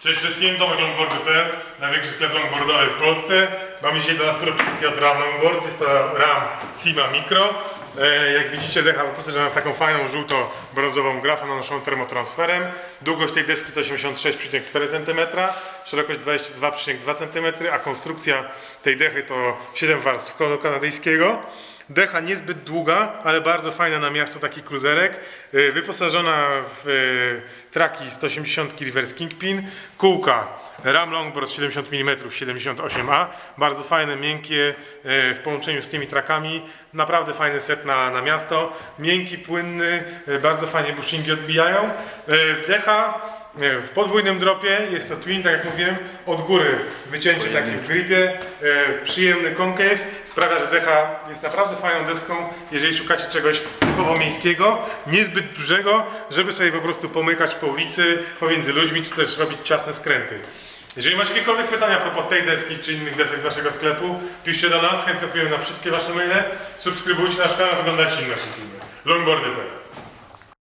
Cześć wszystkim, Tomek Longboardy.pl, największy sklep longboardowy w Polsce. Mamy dzisiaj dla nas propozycję od Ram Longboards, jest to Ram Sima Micro. E, jak widzicie decha wyposażona w taką fajną żółto-brązową grafę nanoszoną termotransferem. Długość tej deski to 86,4 cm, szerokość 22,2 cm, a konstrukcja tej dechy to 7 warstw kolu kanadyjskiego. Decha niezbyt długa, ale bardzo fajna na miasto, taki kruzerek. Yy, Wyposażona w yy, traki 180 reverse kingpin, kółka Ram Longboard 70 mm 78A, bardzo fajne, miękkie yy, w połączeniu z tymi trakami. Naprawdę fajny set na, na miasto, miękki, płynny, yy, bardzo fajnie bushingi odbijają. Decha nie, w podwójnym dropie jest to twin, tak jak mówiłem, od góry wycięcie takie w gripie, e, przyjemny concave, sprawia, że decha jest naprawdę fajną deską, jeżeli szukacie czegoś typowo miejskiego, niezbyt dużego, żeby sobie po prostu pomykać po ulicy, pomiędzy ludźmi, czy też robić ciasne skręty. Jeżeli macie jakiekolwiek pytania a propos tej deski czy innych desek z naszego sklepu, piszcie do nas, chętnie odpowiemy na wszystkie wasze maile, subskrybujcie nasz kanał, oglądajcie nasze filmy. Longboardy.pl